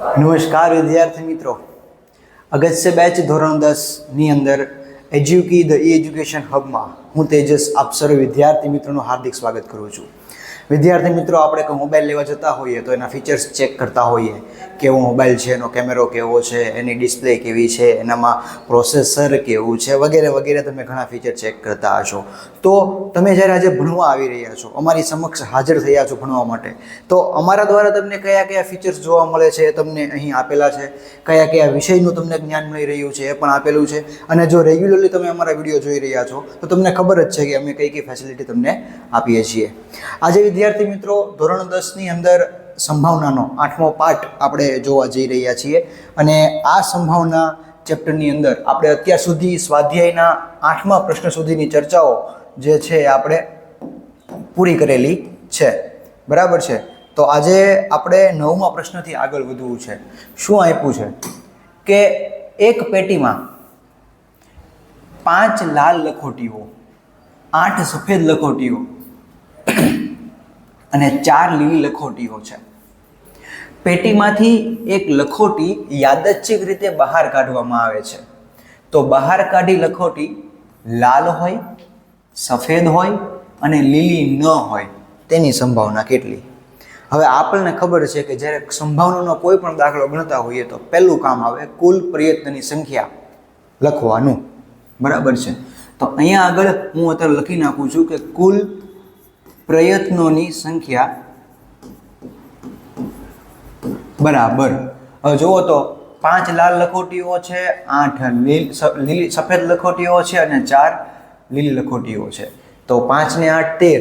નમસ્કાર વિદ્યાર્થી મિત્રો. અગસ્ત્ય બેચ ધોરણ દસની અંદર એજ્યુકી ધ ઈ એજ્યુકેશન હબમાં હું તેજસ આપ વિદ્યાર્થી મિત્રોનું હાર્દિક સ્વાગત કરું છું. વિદ્યાર્થી મિત્રો, આપણે કોઈ મોબાઈલ લેવા જતા હોઈએ તો એના ફીચર્સ ચેક કરતા હોઈએ. કેવો મોબાઈલ છે, એનો કેમેરો કેવો છે, એની ડિસ્પ્લે કેવી છે, એનામાં પ્રોસેસર કેવું છે, વગેરે વગેરે તમે ઘણા ફીચર ચેક કરતા હશો. તો તમે જ્યારે આજે ભણવા આવી રહ્યા છો, અમારી સમક્ષ હાજર થયા છો ભણવા માટે, તો અમારા દ્વારા તમને કયા કયા ફીચર્સ જોવા મળે છે એ તમને અહીં આપેલા છે, કયા કયા વિષયનું તમને જ્ઞાન મળી રહ્યું છે એ પણ આપેલું છે, અને જો રેગ્યુલરલી તમે અમારા વીડિયો જોઈ રહ્યા છો, તો તમને ખબર જ છે કે અમે કઈ કઈ ફેસિલિટી તમને આપીએ છીએ. આજે વિદ્યાર્થી મિત્રો, ધોરણ દસની અંદર સંભાવનાનો આઠમો પાઠ આપણે જોવા જઈ રહ્યા છીએ અને આ સંભાવના ચેપ્ટરની અંદર આપણે અત્યાર સુધી સ્વાધ્યાયના આઠમા પ્રશ્ન સુધીની ચર્ચાઓ જે છે આપણે પૂરી કરેલી છે. બરાબર છે? તો આજે આપણે નવમા પ્રશ્નથી આગળ વધવું છે. શું આપ્યું છે? કે એક પેટીમાં પાંચ લાલ લખોટીઓ, આઠ સફેદ લખોટીઓ અને ચાર લીલી લખોટીઓ છે. પેટીમાંથી એક લખોટી યાદચ્છિક રીતે બહાર કાઢવામાં આવે છે. તો બહાર કાઢી લખોટી લાલ હોય, સફેદ હોય અને લીલી ન હોય તેની સંભાવના કેટલી? હવે આપણને ખબર છે કે જ્યારે સંભાવનાનો કોઈ પણ દાખલો ગણતા હોઈએ તો પહેલું કામ આવે કુલ પ્રયત્નની સંખ્યા લખવાનું. બરાબર છે? તો અહીંયા આગળ હું અત્યારે લખી નાખું છું કે કુલ પ્રયત્નોની સંખ્યા બરાબર. જુઓ તો પાંચ લાલ લખોટીઓ છે, આઠ લીલ સફેદ લખોટીઓ છે અને ચાર લીલી લખોટીઓ છે. તો પાંચ ને આઠ તેર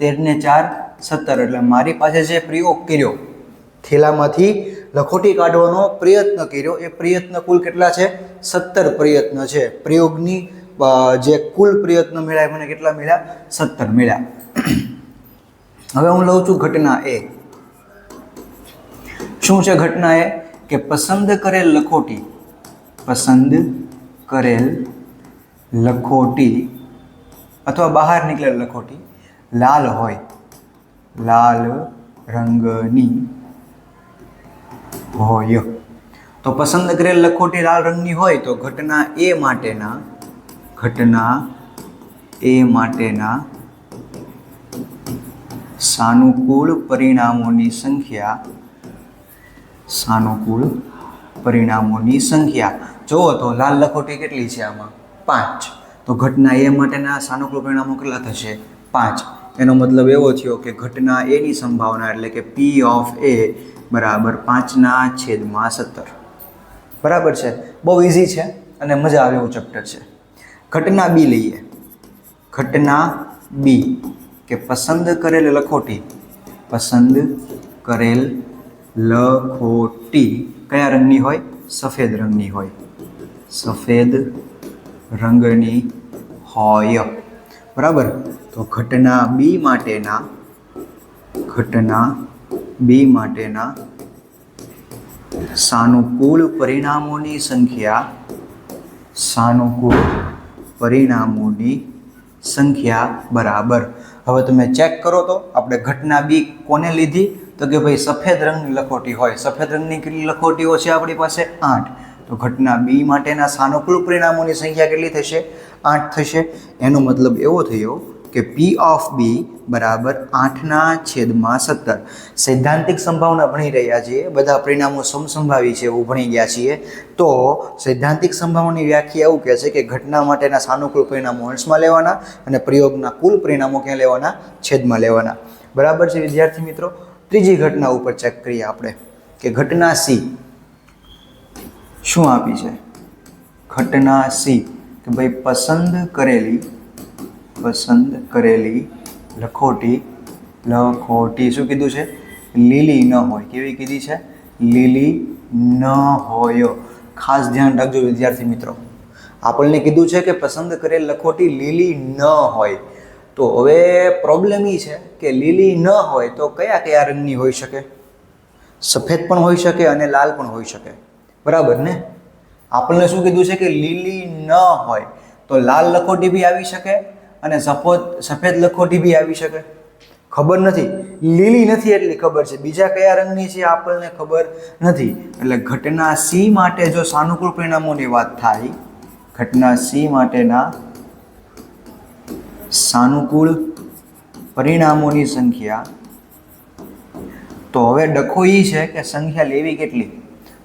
તેર ને ચાર સત્તર. એટલે મારી પાસે જે પ્રયોગ કર્યો, થેલામાંથી લખોટી કાઢવાનો પ્રયત્ન કર્યો, એ પ્રયત્ન કુલ કેટલા છે? સત્તર પ્રયત્ન છે. પ્રયોગની જે કુલ પ્રયત્ન મળ્યા મને કેટલા મળ્યા સત્તર મળ્યા હવે હું લઉં છું ઘટના એ. શું છે ઘટના એ? કે પસંદ કરેલ લખોટી, પસંદ કરેલ લખોટી અથવા બહાર નીકળેલ લખોટી લાલ હોય. લાલ રંગની હોય. તો પસંદ કરેલ લખોટી લાલ રંગની હોય તો ઘટના એ માટેના, ઘટના એ માટેના સાનુકૂળ પરિણામોની સંખ્યા. સાનુકૂળ પરિણામોની સંખ્યા. જુઓ તો લાલ લખોટી કેટલી છે આમાં? પાંચ. તો ઘટના એ માટેના સાનુકૂળ પરિણામો કેટલા થશે? પાંચ. એનો મતલબ એવો થયો કે ઘટના એની સંભાવના એટલે કે પી ઓફ એ બરાબર પાંચના છેદમાં સત્તર. બરાબર છે? બહુ ઇઝી છે અને મજા આવે એવું ચેપ્ટર છે. ઘટના બી લઈએ. ઘટના બી કે પસંદ કરેલ લખોટી. પસંદ કરેલ લખોટી કયા રંગની હોય? સફેદ રંગની હોય. સફેદ રંગની હોય. બરાબર? તો ઘટના બી માટેના, ઘટના બી માટેના સાનુકૂળ પરિણામોની સંખ્યા, સાનુકૂળ પરિણામોની સંખ્યા બરાબર. હવે તમે ચેક કરો તો આપણે ઘટના બી કોને લીધી? તો કે ભાઈ સફેદ રંગની લખોટી હોય. સફેદ રંગની કેટલી લખોટીઓ છે આપણી પાસે? આઠ. તો ઘટના બી માટેના સાનુકૂળ પરિણામોની સંખ્યા કેટલી થશે? આઠ થશે. એનો મતલબ એવો થયો કે પી ઓફ બી બરાબર આઠના છેદમાં સત્તર. સૈદ્ધાંતિક સંભાવના ભણી રહ્યા છીએ, બધા પરિણામો સમસંભાવી છે એવું ભણી ગયા છીએ. તો સૈદ્ધાંતિક સંભાવનાની વ્યાખ્યા એવું કહે છે કે ઘટના માટેના સાનુકૂળ પરિણામો અંશમાં લેવાના અને પ્રયોગના કુલ પરિણામો ક્યાં લેવાના? છેદમાં લેવાના. બરાબર છે વિદ્યાર્થી મિત્રો? ત્રીજી ઘટના ઉપર ચેક કરીએ આપણે કે ઘટના સી શું આપી છે? ઘટના સી કે ભાઈ પસંદ કરેલી પસંદ કરેલી લખોટી લખોટી શું કીધું છે? લીલી ન હોય. કેવી કીધી છે? લીલી ન હોય. ખાસ ધ્યાન રાખજો વિદ્યાર્થી મિત્રો. આપણને કીધું છે કે પસંદ કરેલ લખોટી લીલી ન હોય. તો હવે પ્રોબ્લેમ એ છે કે લીલી ન હોય તો કયા કયા રંગની હોઈ શકે? સફેદ પણ હોઈ શકે અને લાલ પણ હોઈ શકે. બરાબર ને? આપણને શું કીધું છે કે લીલી ન હોય તો લાલ લખોટી બી આવી શકે અને સફોદ સફેદ લખોટી બી આવી શકે. ખબર નથી. લીલી નથી એટલી ખબર છે. બીજા કયા રંગની છે આપણને ખબર નથી. એટલે ઘટના સી માટે જો સાનુકૂળ પરિણામોની વાત થાય, ઘટના સી માટેના સાનુકૂળ પરિણામોની સંખ્યા, તો હવે ડખો એ છે કે સંખ્યા લેવી કેટલી?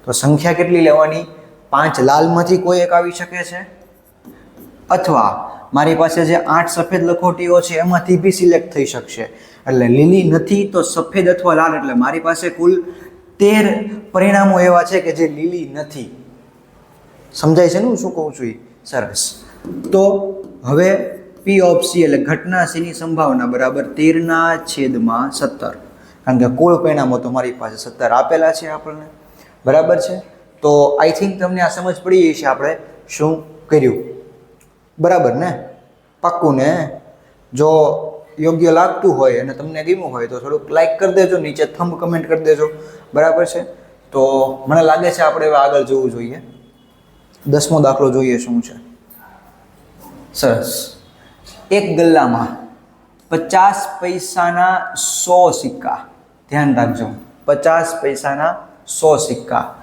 તો સંખ્યા કેટલી લેવાની? પાંચ લાલમાંથી કોઈ એક આવી શકે છે. અથવા મારી પાસે જે આઠ સફેદ લખોટીઓ છે, એમાંથી બી સિલેક્ટ થઈ શકશે. એટલે લીલી નથી તો સફેદ અથવા લાલ, એટલે મારી પાસે કુલ તેર પરિણામો એવા છે કે જે લીલી નથી. સમજાય છે ને હું શું કહું છું એ? સરસ. તો હવે પી ઓફ સી એટલે ઘટના સીની સંભાવના બરાબર તેરના છેદમાં સત્તર. કારણ કે કુલ પરિણામો તો મારી પાસે સત્તર આપેલા છે આપણને. બરાબર છે? તો આઈ થિંક તમને આ સમજ પડી જશે આપણે શું કર્યું? બરાબર ને? પાક્કું ને? જો યોગ્ય લાગતું હોય અને તમને ગમ્યું હોય તો થોડુંક લાઈક કરી દેજો, નીચે થંબ કમેન્ટ કરી દેજો. બરાબર છે? તો મને લાગે છે આપણે હવે આગળ જવું જોઈએ. દસમો દાખલો જોઈએ શું છે. સરસ. એક ગલ્લામાં પચાસ પૈસાના સો સિક્કા. ધ્યાન રાખજો. પચાસ પૈસાના સો સિક્કા.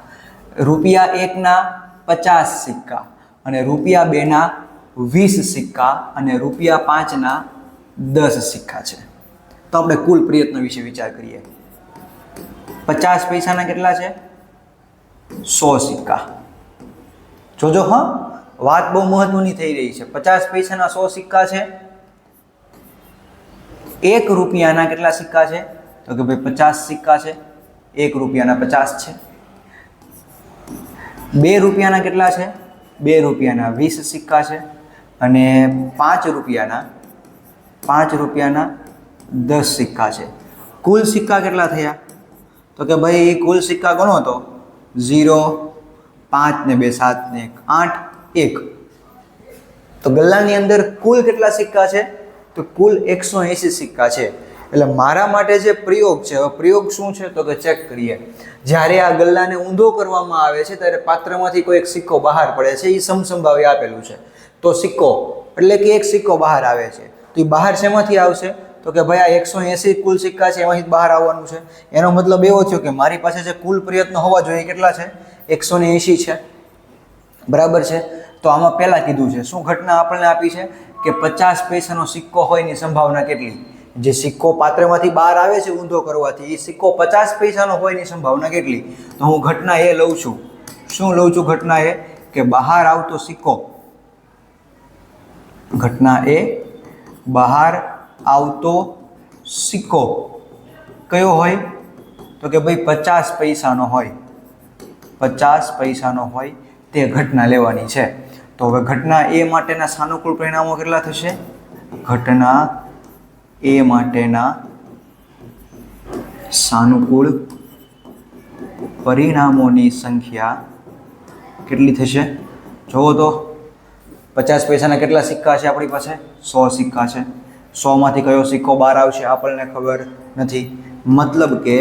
રૂપિયા એકના પચાસ સિક્કા અને રૂપિયા બેના વીસ સિક્કા અને રૂપિયા પાંચના દસ સિક્કા છે. તો આપણે કુલ પ્રયત્ન વિશે વિચાર કરીએ. પચાસ પૈસાના કેટલા છે? સો સિક્કા. જોજો, હા? વાત બહુ મહત્વની થઈ રહી છે. પચાસ પૈસાના સો સિક્કા છે. એક રૂપિયાના કેટલા સિક્કા છે? તો કે ભાઈ પચાસ સિક્કા છે. એક રૂપિયાના પચાસ છે. બે રૂપિયાના કેટલા છે? બે રૂપિયાના વીસ સિક્કા છે. અને પાંચ રૂપિયાના પાંચ રૂપિયાના દસ સિક્કા છે. કુલ સિક્કા કેટલા થયા? તો કે ભાઈ, કુલ સિક્કા ગણો તો ઝીરો, પાંચ ને બે, સાત ને એક, આઠ, એક. તો ગલ્લાની અંદર કુલ કેટલા સિક્કા છે? તો કુલ એકસો એંસી સિક્કા છે. એટલે મારા માટે જે પ્રયોગ છે, હવે પ્રયોગ શું છે, તો કે ચેક કરીએ. જ્યારે આ ગલ્લાને ઊંધો કરવામાં આવે છે, ત્યારે પાત્રમાંથી કોઈ એક સિક્કો બહાર પડે છે, એ સમસંભાવે આપેલું છે. તો સિક્કો. એટલે કે એક સિક્કો બહાર આવે છે. તો એ બહાર શેમાંથી આવશે? તો કે ભાઈ આ એકસો એંસી કુલ સિક્કા છે એમાંથી બહાર આવવાનું છે. એનો મતલબ એવો થયો કે મારી પાસે જે કુલ પ્રયત્નો હોવા જોઈએ કેટલા છે? એકસો ને એંશી છે. બરાબર છે? તો આમાં પહેલાં કીધું છે. શું ઘટના આપણને આપી છે? કે પચાસ પૈસાનો સિક્કો હોય એની સંભાવના કેટલી? જે સિક્કો પાત્રમાંથી બહાર આવે છે ઊંધો કરવાથી એ સિક્કો પચાસ પૈસાનો હોય એની સંભાવના કેટલી? તો હું ઘટના એ લઉં છું. શું લઉં છું ઘટના એ? કે બહાર આવતો સિક્કો ઘટના એ બહાર આવતો સિક્કો. કયો હોય? તો કે ભાઈ પચાસ પૈસાનો હોય. પચાસ પૈસાનો હોય તે ઘટના લેવાની છે. તો હવે ઘટના એ માટેના સાનુકૂળ પરિણામો કેટલા થશે? ઘટના એ માટેના સાનુકૂળ પરિણામોની સંખ્યા કેટલી થશે? જુઓ તો. પચાસ પૈસાના કેટલા સિક્કા છે આપણી પાસે? સો સિક્કા છે. સોમાંથી કયો સિક્કો બહાર આવશે આપણને ખબર નથી. મતલબ કે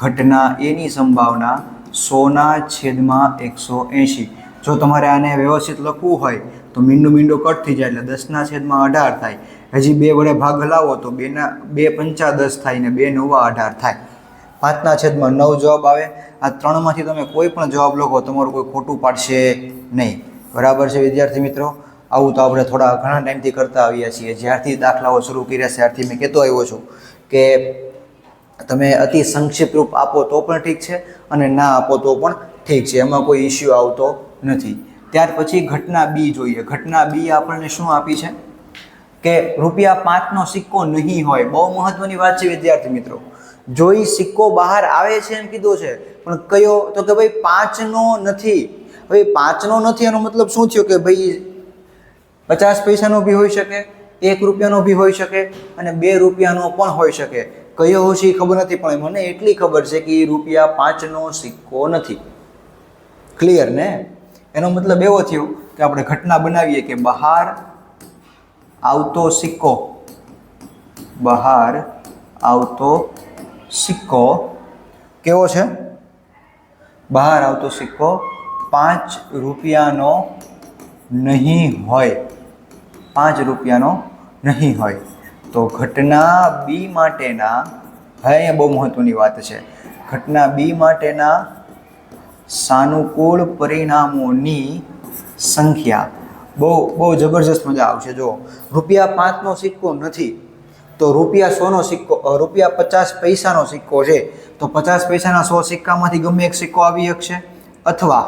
ઘટના એની સંભાવના સોના છેદમાં એકસો એંશી. જો તમારે આને વ્યવસ્થિત લખવું હોય, તો મીંડું મીંડું કટ થઈ જાય એટલે દસના છેદમાં અઢાર થાય. હજી બે વડે ભાગ હલાવો તો બેના, બે પંચા દસ થાય ને બે નવા અઢાર થાય. પાંચના છેદમાં નવ જવાબ આવે. આ ત્રણમાંથી તમે કોઈ પણ જવાબ લખો, તમારું કોઈ ખોટું પાડશે નહીં. બરાબર છે વિદ્યાર્થી મિત્રો? આવું તો આપણે થોડા ઘણા ટાઈમથી કરતા આવ્યા છીએ. જ્યારથી દાખલાઓ શરૂ કર્યા ત્યારથી મેં કહેતો આવ્યો છું કે તમે અતિ સંક્ષિપ્ત રૂપ આપો તો પણ ઠીક છે અને ના આપો તો પણ ઠીક છે. એમાં કોઈ ઇસ્યુ આવતો નથી. ત્યાર પછી ઘટના બી જોઈએ. ઘટના બી આપણને શું આપી છે? કે રૂપિયા પાંચનો સિક્કો નહીં હોય. બહુ મહત્વની વાત છે વિદ્યાર્થી મિત્રો. જો એ સિક્કો બહાર આવે છે એમ કીધું છે, પણ કયો? તો કે ભાઈ પાંચનો નથી. હવે પાંચનો નથી એનો મતલબ શું થયો? કે ભાઈ પચાસ પૈસાનો બી હોઈ શકે, એક રૂપિયાનો બી હોઈ શકે અને બે રૂપિયાનો પણ હોઈ શકે. કયો હશે એ ખબર નથી, પણ મને એટલી ખબર છે કે એ રૂપિયા પાંચનો સિક્કો નથી. ક્લિયર ને? એનો મતલબ એવો થયો કે આપણે ઘટના બનાવીએ કે બહાર આવતો સિક્કો, બહાર આવતો સિક્કો કેવો છે? બહાર આવતો સિક્કો પાંચ રૂપિયાનો નહીં હોય. પાંચ રૂપિયાનો નહીં હોય. તો ઘટના બી માટેના હવે અહીંયા બહુ મહત્ત્વની વાત છે. ઘટના બી માટેના સાનુકૂળ પરિણામોની સંખ્યા. બહુ બહુ જબરજસ્ત મજા આવશે. જો રૂપિયા પાંચનો સિક્કો નથી. તો રૂપિયા સોનો સિક્કો રૂપિયા પચાસ પૈસાનો સિક્કો છે. તો પચાસ પૈસાના સો સિક્કામાંથી ગમે એક સિક્કો આવી શકશે? અથવા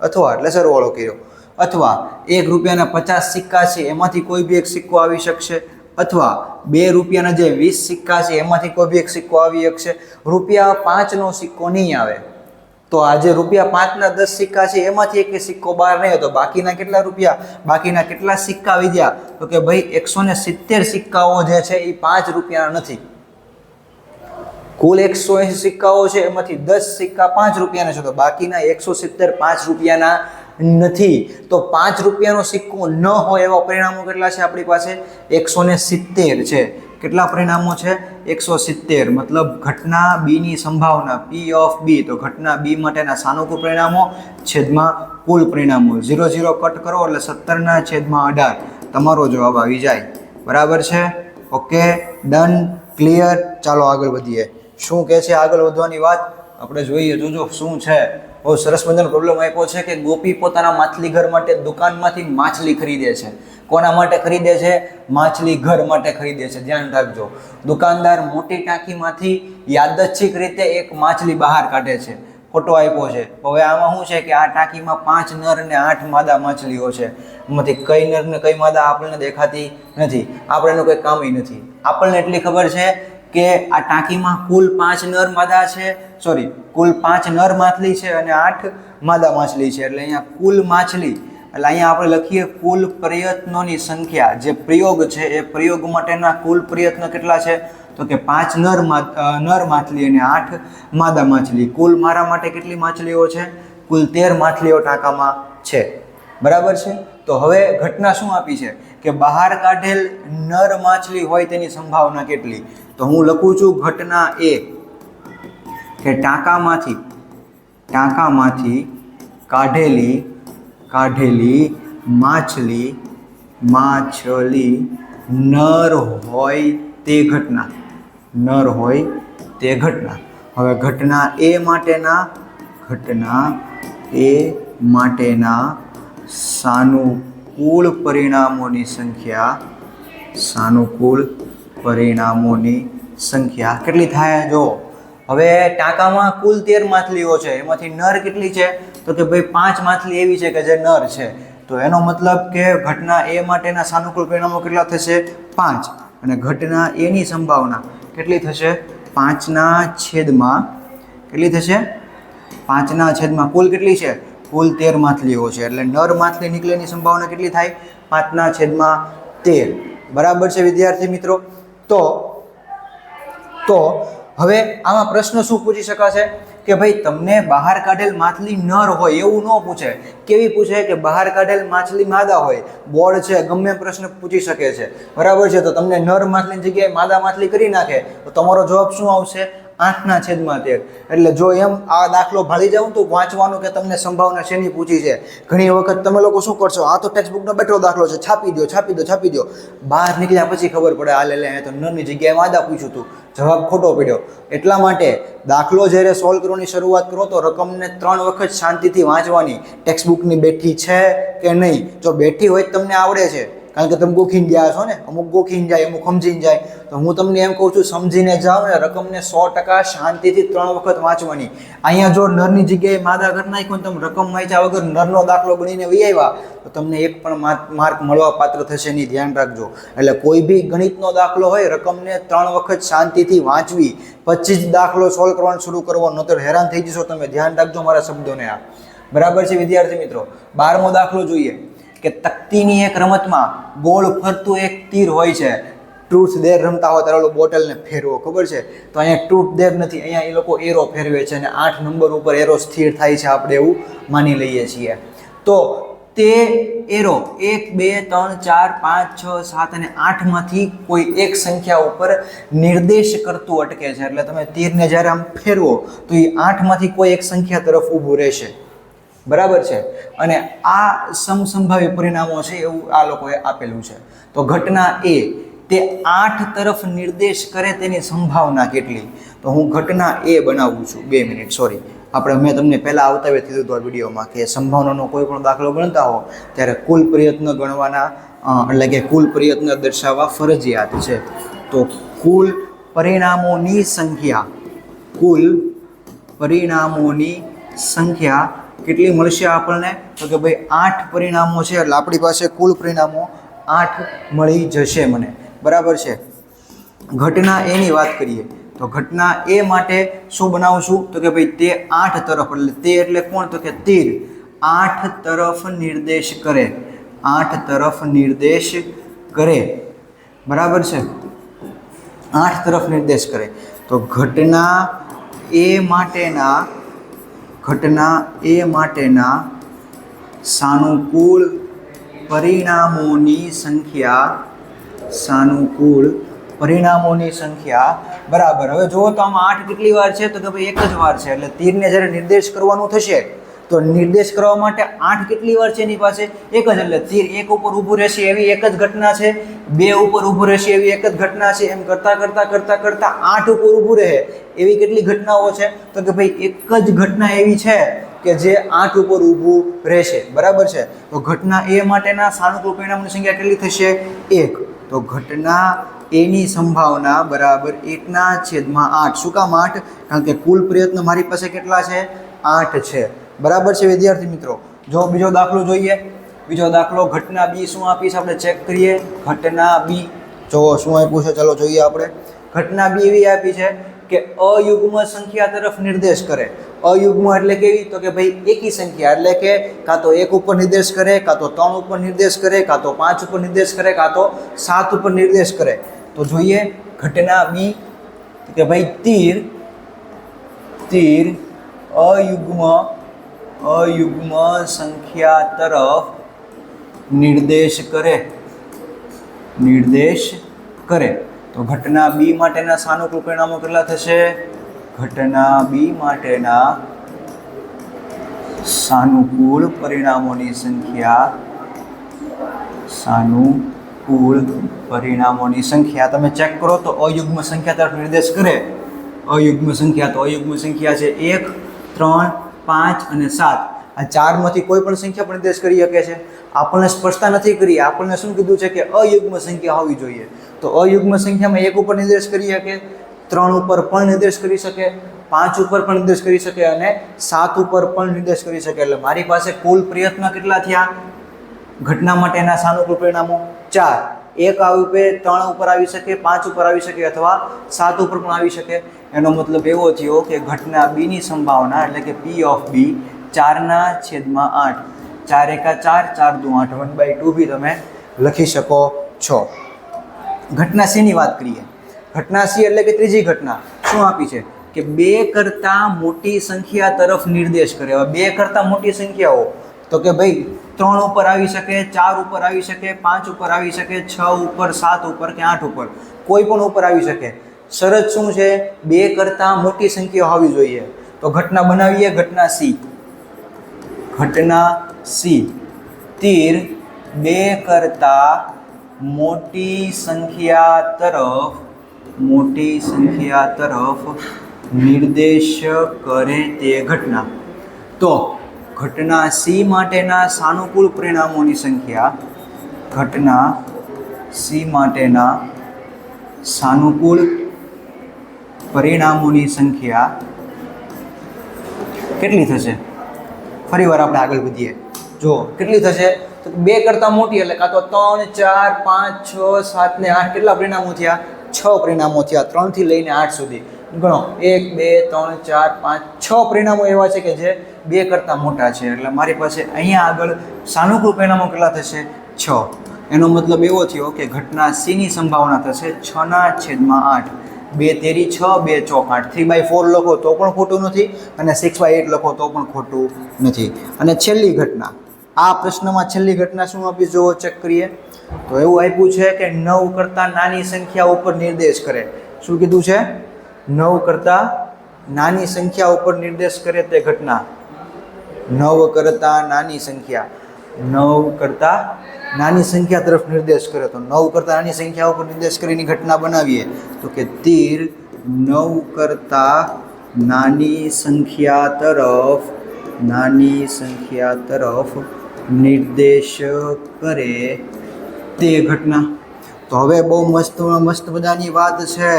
અથવા, એટલે સરવાળો કર્યો. અથવા એક રૂપિયાના પચાસ સિક્કા છે, એમાંથી કોઈ બી એક સિક્કો આવી શકશે. અથવા બે રૂપિયાના જે વીસ સિક્કા છે, એમાંથી કોઈ બી એક સિક્કો આવી શકશે. રૂપિયા પાંચનો સિક્કો નહીં આવે. તો આજે રૂપિયા પાંચના દસ સિક્કા છે, એમાંથી એક સિક્કો બહાર નહીં તો બાકીના કેટલા રૂપિયા? બાકીના કેટલા સિક્કા આવી ગયા તો કે ભાઈ, એકસો ને સિત્તેર સિક્કાઓ જે છે, એ પાંચ રૂપિયાના નથી. કુલ એકસો એંસી સિક્કાઓ છે, એમાંથી દસ સિક્કા પાંચ રૂપિયાના છે. તો બાકીના એકસો સિત્તેર પાંચ રૂપિયાના નથી. તો પાંચ રૂપિયાનો સિક્કો ન હોય એવા પરિણામો કેટલા છે આપણી પાસે? એકસો ને સિત્તેર છે. કેટલા પરિણામો છે? એકસો સિત્તેર. મતલબ ઘટના બીની સંભાવના પી ઓફ બી તો ઘટના બી માટેના સાનુકૂળ પરિણામો, છેદમાં કુલ પરિણામો. ઝીરો ઝીરો કટ કરો એટલે સત્તરના છેદમાં અઢાર. તમારો જવાબ આવી જાય. બરાબર છે? Okay, done, clear. ચાલો આગળ વધીએ. શું કહે છે? આગળ વધવાની વાત? આપણે જોઈએ જોજો શું છે? બહુ સરસ મજાનો પ્રોબ્લેમ આપ્યો છે કે ગોપી પોતાના માછલી ઘર માટે દુકાનમાંથી માછલી ખરીદે છે. કોના માટે ખરીદે છે? માછલી ઘર માટે ખરીદે છે. ધ્યાન રાખજો. દુકાનદાર મોટી ટાંકીમાંથી યાદચ્છિક રીતે એક માછલી બહાર કાઢે છે. ફોટો આપ્યો છે. હવે આમાં શું છે કે આ ટાંકીમાં પાંચ નર અને આઠ માદા માછલીઓ છે. એમાંથી કઈ નર ને કઈ માદા આપણને દેખાતી નથી. આપણે એનું કંઈ કામ નથી. આપણને એટલી ખબર છે કે આ ટાંકીમાં કુલ પાંચ નર માદા છે સોરી કુલ પાંચ નર માછલી છે અને આઠ માદા માછલી છે. એટલે અહીંયા કુલ માછલી, એટલે અહીંયા આપણે લખીએ કુલ પ્રયત્નોની સંખ્યા. જે પ્રયોગ છે, એ પ્રયોગ માટેના કુલ પ્રયત્ન કેટલા છે? તો કે પાંચ નર નર માછલી અને આઠ માદા માછલી. કુલ મારા માટે કેટલી માછલીઓ છે? કુલ તેર માછલીઓ ટાંકામાં છે. બરાબર છે? તો હવે ઘટના શું આપી છે? કે બહાર કાઢેલ નર માછલી હોય તેની સંભાવના કેટલી? તો હું લખું છું ઘટના એ કે ટાંકામાંથી ટાંકામાંથી કાઢેલી કાઢેલી માછલી માછલી નર હોય તે ઘટના. નર હોય તે ઘટના. હવે ઘટના એ માટેના, ઘટના એ માટેના સાનુકૂળ પરિણામોની સંખ્યા, સાનુકૂળ પરિણામોની સંખ્યા કેટલી થાય જો? હવે ટાંકામાં કુલ તેર માછલીઓ છે, એમાંથી નર કેટલી છે? તો કે ભાઈ પાંચ માછલી એવી છે કે જે નર છે. તો એનો મતલબ કે ઘટના એ માટેના સાનુકૂળ પરિણામો કેટલા થશે? પાંચ. અને ઘટના એની સંભાવના કેટલી થશે? પાંચના છેદમાં કેટલી થશે? પાંચના છેદમાં કુલ કેટલી છે? કુલ તેર માછલીઓ છે. એટલે નર માછલી નીકળેની સંભાવના કેટલી થાય? પાંચના છેદમાં તેર. બરાબર છે વિદ્યાર્થી મિત્રો? તો તો હવે આમાં પ્રશ્ન શું પૂછી શકાશે? કે ભાઈ, તમને બહાર કાઢેલ માછલી નર હોય એવું ન પૂછે. કેવી પૂછે? કે બહાર કાઢેલ માછલી માદા હોય. બોર્ડ છે, ગમે પ્રશ્ન પૂછી શકે છે. બરાબર છે? તો તમને નર માછલીની જગ્યાએ માદા માછલી કરી નાખે. તો તમારો જવાબ શું આવશે? આઠના છેદમાં તેર એટલે જો એમ આ દાખલો ભાળી જાઉં તો વાંચવાનું કે તમને સંભાવના શેની પૂછી છે? ઘણી વખત તમે લોકો શું કરશો? આ તો ટેક્સ્ટબુકનો બેઠો દાખલો છે. છાપી દો છાપી દો છાપી દો બહાર નીકળ્યા પછી ખબર પડે આ લે લે તો નની જગ્યાએ માદા પૂછ્યું હતું જવાબ ખોટો પડ્યો. એટલા માટે દાખલો જ્યારે સોલ્વ કરવાની શરૂઆત કરો તો રકમને ત્રણ વખત શાંતિથી વાંચવાની ટેક્સ્ટબુકની બેઠી છે કે નહીં? જો બેઠી હોય તમને આવડે છે. કારણ કે તમે ગોખીને ગયા છો ને? અમુક ગોખીને જાય, અમુક સમજીને જાય. તો હું તમને એમ કહું છું, સમજીને જાઓ ને, રકમને સો ટકા શાંતિથી ત્રણ વખત વાંચવાની. અહીંયા જો નરની જગ્યાએ માદા ઘર નાખ્યો તમે રકમ વાંચ્યા વગર નરનો દાખલો ગણીને વહી આવ્યા તો તમને એક પણ માર્ક મળવા પાત્ર થશે નહીં. ધ્યાન રાખજો. એટલે કોઈ બી ગણિતનો દાખલો હોય, રકમને ત્રણ વખત શાંતિથી વાંચવી પચીસ દાખલો સોલ્વ કરવાનું શરૂ કરવો નતર હેરાન થઈ જશો તમે. ધ્યાન રાખજો મારા શબ્દોને આ. બરાબર છે વિદ્યાર્થી મિત્રો? બારમો દાખલો જોઈએ. કે તકતીની એક રમતમાં ગોળ ફરતું એક તીર હોય છે. ટ્રુથ દેર રમતા હોય ત્યારે બોટલને ફેરવો, ખબર છે? તો અહીંયા ટ્રુથ દેર નથી, અહીંયા એ લોકો એરો ફેરવે છે અને આઠ નંબર ઉપર એરો સ્થિર થાય છે આપણે એવું માની લઈએ છીએ. તો તે એરો એક, બે, ત્રણ, ચાર, પાંચ, છ, સાત અને આઠમાંથી કોઈ એક સંખ્યા ઉપર નિર્દેશ કરતું અટકે છે. એટલે તમે તીરને જ્યારે આમ ફેરવો, તો એ આઠમાંથી કોઈ એક સંખ્યા તરફ ઊભું રહેશે. બરાબર છે? અને આ સમસંભાવી પરિણામો છે એવું આ લોકોએ આપેલું છે. તો ઘટના એ, તે આઠ તરફ નિર્દેશ કરે તેની સંભાવના કેટલી? તો હું ઘટના એ બનાવું છું. બે મિનિટ સોરી આપણે, મેં તમને પહેલાં આવતા વેત કીધું હતું આ વિડીયોમાં કે સંભાવનાનો કોઈ પણ દાખલો ગણતા હો, ત્યારે કુલ પ્રયત્ન ગણવાના એટલે કે કુલ પ્રયત્ન દર્શાવવા ફરજિયાત છે. તો કુલ પરિણામોની સંખ્યા, કુલ પરિણામોની સંખ્યા કેટલી મળશે આપણને? તો કે ભાઈ આઠ પરિણામો છે, એટલે આપણી પાસે કુલ પરિણામો આઠ મળી જશે મને. બરાબર છે? ઘટના એની વાત કરીએ, તો ઘટના એ માટે શું બનાવશું? તો કે ભાઈ તે આઠ તરફ, એટલે તે એટલે કોણ? તો કે તીર. આઠ તરફ નિર્દેશ કરે. આઠ તરફ નિર્દેશ કરે. બરાબર છે? આઠ તરફ નિર્દેશ કરે. તો ઘટના એ માટેના ઘટના એ માટેના સાનુકૂળ પરિણામોની સંખ્યા, સાનુકૂળ પરિણામોની સંખ્યા બરાબર. હવે જુઓ તો આમાં આઠ કેટલી વાર છે? તો કે ભાઈ એક જ વાર છે. એટલે તીરને જ્યારે નિર્દેશ કરવાનું થશે તો નિર્દેશ કરવા માટે આઠ કેટલી વાર છે એની પાસે? એક જ, એટલે તીર એક ઉપર ઊભું રહેશે એવી એક જ ઘટના છે. બે ઉપર ઊભું રહેશે એવી એક જ ઘટના છે. એમ કરતાં કરતાં કરતાં કરતાં આઠ ઉપર ઊભું રહે. એવી કેટલી ઘટનાઓ છે? તો કે ભાઈ એક જ ઘટના એવી છે કે જે આઠ ઉપર ઊભું રહેશે. બરાબર છે? તો ઘટના એ માટેના સાનુકૂળ પરિણામોની સંખ્યા કેટલી થશે? એક. તો ઘટના એની સંભાવના બરાબર એકના છેદમાં આઠ. શું કામ આઠ? કારણ કે કુલ પ્રયત્ન મારી પાસે કેટલા છે? આઠ છે. બરાબર છે વિદ્યાર્થી મિત્રો? જો બીજો દાખલો જોઈએ, બીજો દાખલો ઘટના બી શું આપીશ આપણે ચેક કરીએ. ઘટના બી, જો શું આપ્યું છે? ચલો જોઈએ આપણે. ઘટના બી એવી આપી છે કે અયુગ્મ સંખ્યા તરફ નિર્દેશ કરે. અયુગ્મ એટલે કેવી? તો કે ભાઈ એકી સંખ્યા, એટલે કે કાં તો એક ઉપર નિર્દેશ કરે, કાં તો ત્રણ ઉપર નિર્દેશ કરે, કાં તો પાંચ ઉપર નિર્દેશ કરે, કાં તો સાત ઉપર નિર્દેશ કરે. તો જોઈએ, ઘટના બી કે ભાઈ તીર તીર અયુગ્મ અયુગ્મ સંખ્યા તરફ નિર્દેશ કરે. નિર્દેશ કરે. તો ઘટના બી માટેના સાનુકૂળ પરિણામો કેટલા થશે? ઘટના બી માટેના સાનુકૂળ પરિણામોની સંખ્યા, સાનુકૂળ પરિણામોની સંખ્યા. તમે ચેક કરો તો અયુગ્મ સંખ્યા તરફ નિર્દેશ કરે. અયુગ્મ સંખ્યા તો અયુગ્મ સંખ્યા છે એક, ત્રણ પાંચ અને સાત. આ ચારમાંથી કોઈ પણ સંખ્યા પણ નિર્દેશ કરી શકે છે. આપણને સ્પષ્ટતા નથી કરી. આપણને શું કીધું છે કે અયુગ્મ સંખ્યા હોવી જોઈએ. તો અયુગ્મ સંખ્યામાં એક ઉપર નિર્દેશ કરી શકે, ત્રણ ઉપર પણ નિર્દેશ કરી શકે, પાંચ ઉપર પણ નિર્દેશ કરી શકે અને સાત ઉપર પણ નિર્દેશ કરી શકે. એટલે મારી પાસે કુલ પ્રયત્ન કેટલા થયા? ઘટના માટેના સાનુકૂળ પરિણામો. ચાર. એક આવી પે, ત્રણ ઉપર આવી શકે, પાંચ ઉપર આવી શકે અથવા સાત ઉપર પણ આવી શકે. એનો મતલબ એવો થયો કે ઘટના બીની સંભાવના એટલે કે પી ઓફ બી ચારના છેદમાં આઠ. ચાર એકા ચાર ચાર દુ આઠ, વન બાય ટુ બી તમે લખી શકો છો. ઘટના સીની વાત કરીએ? ઘટના સી એટલે કે ત્રીજી ઘટના. શું આપી છે? કે બે કરતાં મોટી સંખ્યા તરફ નિર્દેશ કરે. હવે બે કરતાં મોટી સંખ્યાઓ. તો કે ભાઈ ત્રણ ઉપર આવી શકે, ચાર ઉપર આવી શકે, પાંચ ઉપર આવી શકે, છ ઉપર, સાત ઉપર કે આઠ ઉપર. કોઈ પણ ઉપર આવી શકે. શરત શું છે? બે કરતાં મોટી સંખ્યા હોવી જોઈએ. તો ઘટના બનાવીએ, ઘટના સી. ઘટના સી. તીર બે કરતાં મોટી સંખ્યા તરફ, મોટી સંખ્યા તરફ નિર્દેશ કરે તે ઘટના. તો ઘટના સી માટેના સાનુકૂળ પરિણામોની સંખ્યા ઘટના સી માટેના સાનુકૂળ પરિણામોની સંખ્યા કેટલી થશે? ફરી વાર આપણે આગળ વધીએ. જો કેટલી થશે? તો બે કરતાં મોટી એટલે કાં તો ત્રણ, ચાર, પાંચ, છ, સાત ને આઠ કેટલા પરિણામો થયા? છ પરિણામો થયા. ત્રણથી લઈને આઠ સુધી. ગણો. એક, બે, ત્રણ, ચાર, પાંચ, છ પરિણામો એવા છે કે જે બે કરતાં મોટા છે. એટલે મારી પાસે અહીંયા આગળ સાનુકૂળ પરિણામો કેટલા થશે? છ. એનો મતલબ એવો થયો કે ઘટના સીની સંભાવના થશે છના છેદમાં આઠ. બે તેરી છ, બે ચોક આઠ. થ્રી બાય ફોર લખો તો પણ ખોટું નથી અને સિક્સ બાય એટ લખો તો પણ ખોટું નથી. અને છેલ્લી ઘટના. આ પ્રશ્નમાં છેલ્લી ઘટના શું આપી? જુઓ ચેક કરીએ. તો એવું આપ્યું છે કે નવ કરતાં નાની સંખ્યા ઉપર નિર્દેશ કરે. શું કીધું છે? નવ કરતાં નાની સંખ્યા ઉપર નિર્દેશ કરે તે ઘટના. નવ કરતાં નાની સંખ્યા. નવ કરતાં નાની સંખ્યા તરફ નિર્દેશ કરે તો નવ કરતાં નાની સંખ્યા ઉપર નિર્દેશ કરીને ઘટના બનાવીએ તો કે તીર નવ કરતાં નાની સંખ્યા તરફ, નાની સંખ્યા તરફ નિર્દેશ કરે તે ઘટના. તો હવે બહુ મસ્ત મસ્ત મજાની વાત છે.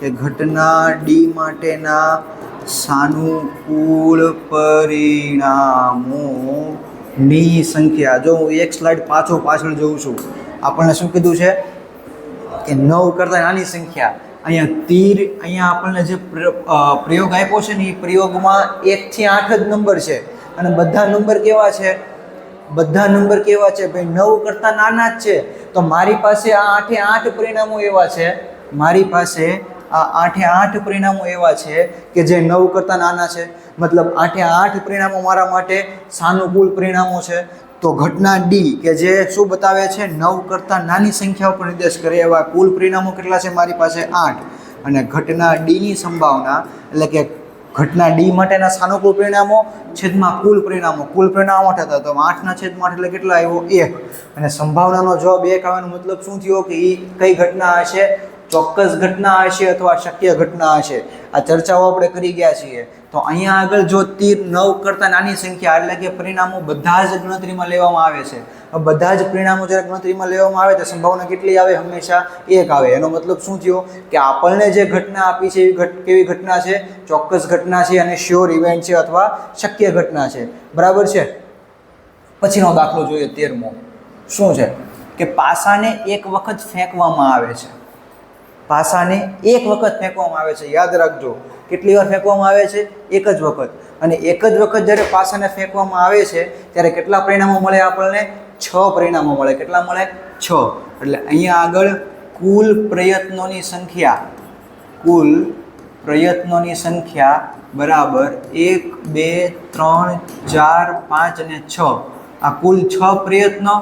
કે ઘટના ડી માટેના સાનુકૂળ પરિણામોની સંખ્યા. જો હું એક સ્લાઇડ પાછો પાછળ જોઉં છું, આપણને શું કીધું છે? કે નવ કરતાં નાની સંખ્યા. અહીંયા તીર, અહીંયા આપણને જે પ્ર- પ્રયોગ આપ્યો છે ને, એ પ્રયોગમાં એકથી આઠ જ નંબર છે. અને બધા નંબર કેવા છે? બધા નંબર કેવા છે? ભાઈ, નવ કરતાં નાના જ છે. તો મારી પાસે આ આઠે આઠ પરિણામો એવા છે. મારી પાસે આ આઠે આઠ પરિણામો એવા છે કે જે નવ કરતાં નાના છે. મતલબ આઠે આઠ પરિણામો મારા માટે સાનુકૂળ પરિણામો છે. તો ઘટના ડી કે જે શું બતાવે છે? નવ કરતાં નાની સંખ્યા ઉપર નિર્દેશ કરે એવા કુલ પરિણામો કેટલા છે મારી પાસે? આઠ. અને ઘટના ડીની સંભાવના, એટલે કે ઘટના ડી માટેના સાનુકૂળ પરિણામો, છેદમાં કુલ પરિણામો. કુલ પરિણામો આઠ હતા. તો આઠના છેદમાં એટલે કેટલા આવ્યો? એક. અને સંભાવનાનો જવાબ એક આવવાનો મતલબ શું થયો? કે એ કઈ ઘટના હશે? ચોક્કસ ઘટના હશે અથવા શક્ય ઘટના હશે. આ ચર્ચાઓ આપણે કરી ગયા છીએ. તો અહીંયા આગળ જો તીર નવ કરતાં નાની સંખ્યા, એટલે કે પરિણામો બધા જ ગણતરીમાં લેવામાં આવે છે. બધા જ પરિણામો જ્યારે ગણતરીમાં લેવામાં આવે, તો સંભાવના કેટલી આવે? હંમેશા એક આવે. એનો મતલબ શું થયો? કે આપણને જે ઘટના આપી છે, એવી કેવી ઘટના છે? ચોક્કસ ઘટના છે અને શ્યોર ઇવેન્ટ છે અથવા શક્ય ઘટના છે. બરાબર છે? પછીનો દાખલો જોઈએ તેરમો શું છે? કે પાસાને એક વખત ફેંકવામાં આવે છે. પાસાને એક વખત ફેંકવામાં આવે છે. યાદ રાખજો, કેટલી વાર ફેંકવામાં આવે છે? એક જ વખત. અને એક જ વખત જ્યારે પાસાને ફેંકવામાં આવે છે, ત્યારે કેટલા પરિણામો મળે આપણને? છ પરિણામો મળે. કેટલા મળે? છ. એટલે અહીંયા આગળ કુલ પ્રયત્નોની સંખ્યા, કુલ પ્રયત્નોની સંખ્યા બરાબર એક, બે, ત્રણ, ચાર, પાંચ અને છ. આ કુલ છ પ્રયત્નો,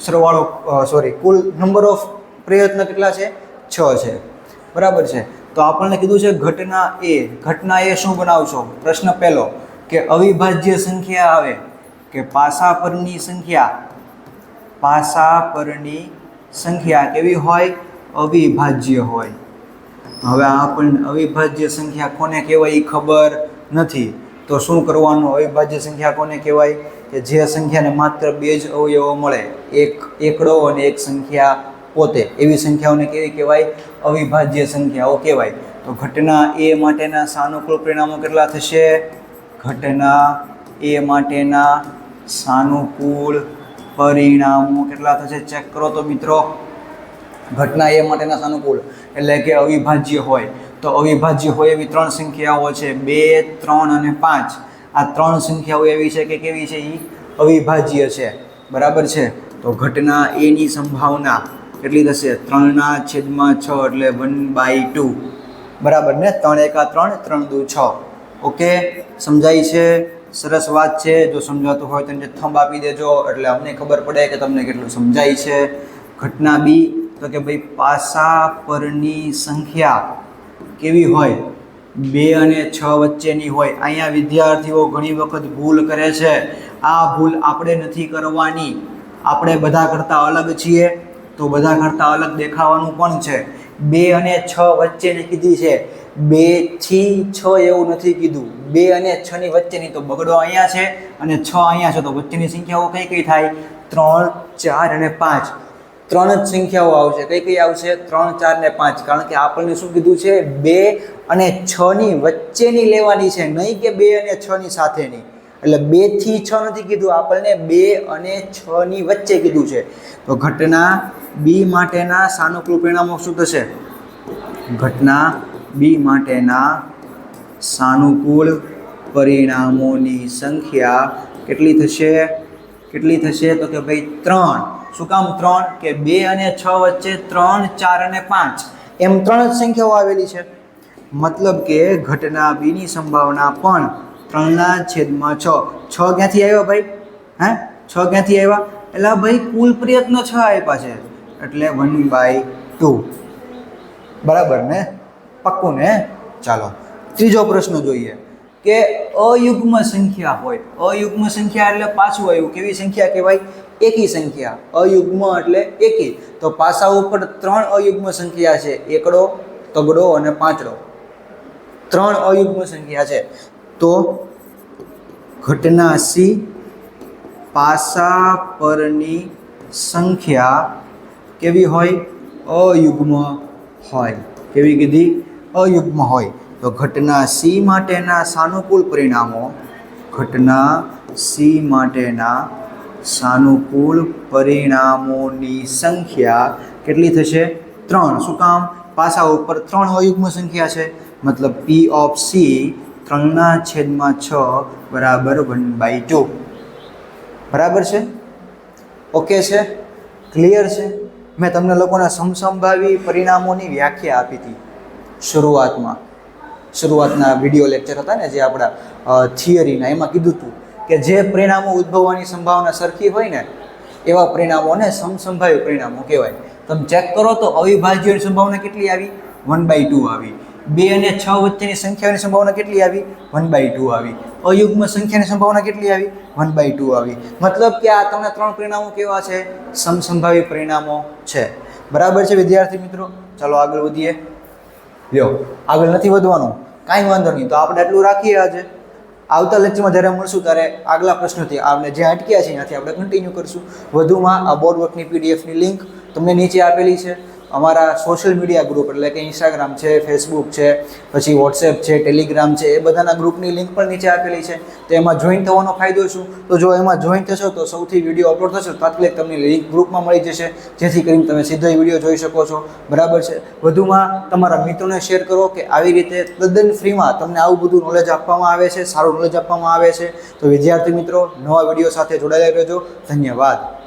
સરવાળો સોરી કુલ નંબર ઓફ પ્રયત્ન કેટલા છે? છ છે. બરાબર છે? તો આપણને કીધું છે ઘટના એ. ઘટના એ શું બનાવશો? પ્રશ્ન પહેલો, કે અવિભાજ્ય સંખ્યા આવે કે પાસા પરની સંખ્યા? પાસા પરની સંખ્યા કેવી હોય? અવિભાજ્ય હોય. હવે આપણને અવિભાજ્ય સંખ્યા કોને કહેવાય એ ખબર નથી. તો શું કરવાનું? અવિભાજ્ય સંખ્યા કોને કહેવાય? કે જે સંખ્યાને માત્ર બે જ અવયવો મળે, એક એકડો અને એક સંખ્યા પોતે. એવી સંખ્યાઓને કેવી કહેવાય? અવિભાજ્ય સંખ્યાઓ કહેવાય. તો ઘટના એ માટેના સાનુકૂળ પરિણામો કેટલા થશે? ઘટના એ માટેના સાનુકૂળ પરિણામો કેટલા થશે? ચેક કરો તો મિત્રો. ઘટના એ માટેના સાનુકૂળ. એટલે કે અવિભાજ્ય હોય. તો અવિભાજ્ય હોય એવી ત્રણ સંખ્યાઓ છે. બે, ત્રણ અને પાંચ. આ ત્રણ સંખ્યાઓ એવી છે કે કેવી છે? એ અવિભાજ્ય છે. બરાબર છે? તો ઘટના એની સંભાવના કેટલી થશે? ત્રણના છેદમાં છ એટલે વન બાય ટુ બરાબર ને? ત્રણ એકા ત્રણ ત્રણ દુ છ. ઓકે? સમજાય છે? સરસ વાત છે. જો સમજાતું હોય તો એને થંબ આપી દેજો. એટલે અમને ખબર પડે કે તમને કેટલું સમજાય છે. ઘટના બી તો કે ભાઈ પાસા પરની સંખ્યા કેવી હોય? બે અને છ વચ્ચેની હોય. અહીંયા વિદ્યાર્થીઓ ઘણી વખત ભૂલ કરે છે. આ ભૂલ આપણે નથી કરવાની. આપણે બધા કરતાં અલગ છીએ. તો બધા કરતાં અલગ દેખાવાનું પણ છે. બે અને છ વચ્ચેની કીધી છે, બેથી છ એવું નથી કીધું. બે અને છ ની વચ્ચેની તો બગડો અહીંયા છે અને છ અહીંયા છે. તો વચ્ચેની સંખ્યાઓ કઈ કઈ થાય? ત્રણ, ચાર અને પાંચ. ત્રણ જ સંખ્યાઓ આવશે. કઈ કઈ આવશે? ત્રણ, ચાર ને પાંચ. કારણ કે આપણને શું કીધું છે? બે અને છ ની વચ્ચેની લેવાની છે. નહીં કે બે અને છ ની સાથેની. એટલે બેથી છ નથી કીધું, આપણને બે અને છ ની વચ્ચે કીધું છે. તો ઘટના બી માટેના સાનુકૂળ પરિણામો શું થશે? ઘટના બી માટેના સાનુકૂળ પરિણામોની સંખ્યા કેટલી થશે? કેટલી થશે? તો કે ભાઈ ત્રણ. શું કામ ત્રણ? કે બે અને છ વચ્ચે ત્રણ, ચાર અને પાંચ. એમ ત્રણ જ સંખ્યાઓ આવેલી છે. મતલબ કે ઘટના બીની સંભાવના પણ ત્રણના છેદમાં છ છ ક્યાંથી આવ્યા ભાઈ? હે? છ ક્યાંથી આવ્યા? એટલે ભાઈ કુલ પ્રયત્ન છ આપ્યા છે. એટલે વન બાય ટુ બરાબર ને? પક્કું ને? ચાલો. ત્રીજો પ્રશ્ન જોઈએ કે અયુગ્મ સંખ્યા હોય. અયુગ્મ સંખ્યા એટલે પાછું આવ્યું. કેવી સંખ્યા કહેવાય? એકી સંખ્યા. અયુગ્મ એટલે એકી. તો પાસા ઉપર ત્રણ અયુગ્મ સંખ્યા છે. એકડો, તગડો અને પાંચડો. ત્રણ અયુગ્મ સંખ્યા છે. તો ઘટના સી પાસા પરની સંખ્યા કેવી હોય? અયુગ્મ હોય. કેવી કીધી? અયુગ્મ હોય. તો ઘટના સી માટેના સાનુકૂળ પરિણામો. ઘટના સી માટેના સાનુકૂળ પરિણામોની સંખ્યા કેટલી થશે? ત્રણ. શું કામ? પાસા ઉપર ત્રણ અયુગ્મ સંખ્યા છે. મતલબ પી ઓફ સી ત્રણના છેદમાં છ બરાબર વન બાય ટુ. બરાબર છે? ઓકે છે? ક્લિયર છે? મેં તમને લોકોના સમસંભાવી પરિણામોની વ્યાખ્યા આપી હતી શરૂઆતમાં. શરૂઆતના વીડિયો લેક્ચર હતા ને જે આપણા થિયરીના, એમાં કીધું હતું કે જે પરિણામો ઉદ્ભવવાની સંભાવના સરખી હોય ને, એવા પરિણામોને સમસંભાવી પરિણામો કહેવાય. તમે ચેક કરો તો અવિભાજ્યની સંભાવના કેટલી આવી? વન બાય ટુ આવી. બે અને છ વચ્ચેની સંખ્યાની સંભાવના કેટલી આવી? વન બાય ટુ આવી. અયુગ્મ સંખ્યાની સંભાવના કેટલી આવી? વન બાય ટુ આવી. મતલબ કે આ તમને ત્રણ પરિણામો કેવા છે? સમસંભાવી પરિણામો છે. બરાબર છે વિદ્યાર્થી મિત્રો? ચાલો આગળ વધીએ. લ્યો, આગળ નથી વધવાનું. કાંઈ વાંધો નહીં, તો આપણે આટલું રાખીએ આજે. આવતા લેક્ચરમાં જ્યારે મળશું ત્યારે આગલા પ્રશ્નોથી આપણે જે અટક્યા છે ત્યાંથી આપણે કન્ટિન્યુ કરશું. વધુમાં આ બોર્ડ વર્કની પીડીએફની લિંક તમને નીચે આપેલી છે. અમારા સોશિયલ મીડિયા ગ્રુપ એટલે કે ઇન્સ્ટાગ્રામ છે ફેસબુક છે, પછી વોટ્સએપ છે ટેલિગ્રામ છે, એ બધાના ગ્રુપની લિંક પણ નીચે આપેલી છે. તો એમાં જોઈન થવાનો ફાયદો શું? તો જો એમાં જોઈન થશો, તો સૌથી વીડિયો અપલોડ થશે તાત્કાલિક તમને લિંક ગ્રુપમાં મળી જશે, જેથી કરીને તમે સીધો વીડિયો જોઈ શકો છો. બરાબર છે? વધુમાં તમારા મિત્રોને શેર કરો કે આવી રીતે તદ્દન ફ્રીમાં તમને આવું બધું નોલેજ આપવામાં આવે છે, સારું નોલેજ આપવામાં આવે છે. તો વિદ્યાર્થી મિત્રો, નવા વીડિયો સાથે જોડાયેલા રહેજો. ધન્યવાદ.